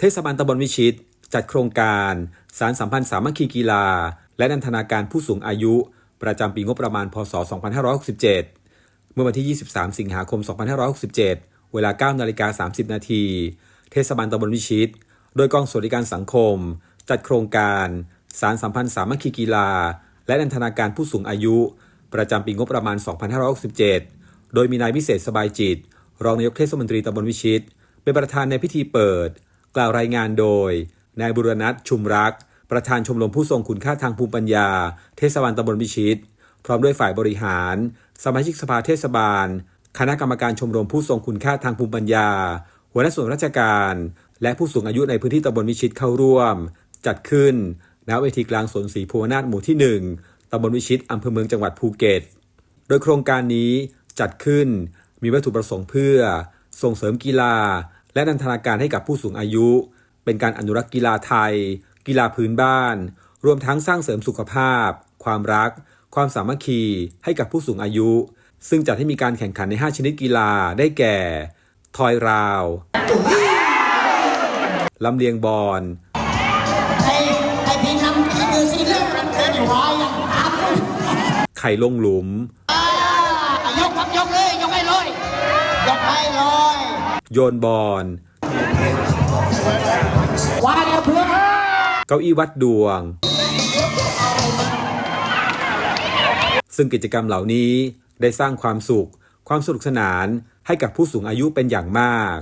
เทศบาลตำบลวิชิต จัดโครงการ สารสัมพันธ์สามัคคีกีฬา และนันทนาการผู้สูงอายุ ประจำปีงบประมาณ พศ 2567 เมื่อวันที่ 23 สิงหาคม 2567 เวลา 9 นาฬิกา 30 นาที เทศบาลตำบลวิชิต โดยกองสวัสดิการสังคม จัดโครงการ สารสัมพันธ์สามัคคีกีฬา และนันทนาการผู้สูงอายุ ประจำปีงบประมาณ 2567 โดยมีนายวิเศษสบายจิต รองนายกเทศมนตรีตำบลวิชิต เป็นประธานในพิธีเปิด กล่าวรายงานโดย นายบุรณัทชุมรัก ประธานชมรมผู้ทรงคุณค่าทางภูมิปัญญา เทศบาลตำบลวิชิต พร้อมด้วยฝ่ายบริหาร สมาชิกสภาเทศบาล คณะกรรมการชมรมผู้ทรงคุณค่าทางภูมิปัญญา หัวหน้าส่วนราชการ และผู้สูงอายุในพื้นที่ตำบลวิชิตเข้าร่วม จัดขึ้นณเวทีกลางสวนสีภูวนาถหมู่ที่ 1ตำบลวิชิตอำเภอเมืองจังหวัดภูเก็ต โดยโครงการนี้จัดขึ้นมีวัตถุประสงค์เพื่อ ส่งเสริมกีฬา และนันทนาการให้กับผู้สูงอายุ เป็นการอนุรักษ์กีฬาไทย กีฬาพื้นบ้าน รวมทั้งสร้างเสริมสุขภาพ ความรัก ความสามัคคีให้กับผู้สูงอายุ ซึ่งจัดให้มีการแข่งขันใน 5 ชนิดกีฬาได้แก่ ทอยราวลำเลียงบอลไข่ล่องมันเกินอยู่ร้อยอย่างครับไข่ลงหลุมยก โยนบอลวาเดี๋ยวเพื่อเก้าอี้วัดดวง ซึ่งกิจกรรมเหล่านี้ได้สร้างความสุข ความสนุกสนานให้กับผู้สูงอายุเป็นอย่างมาก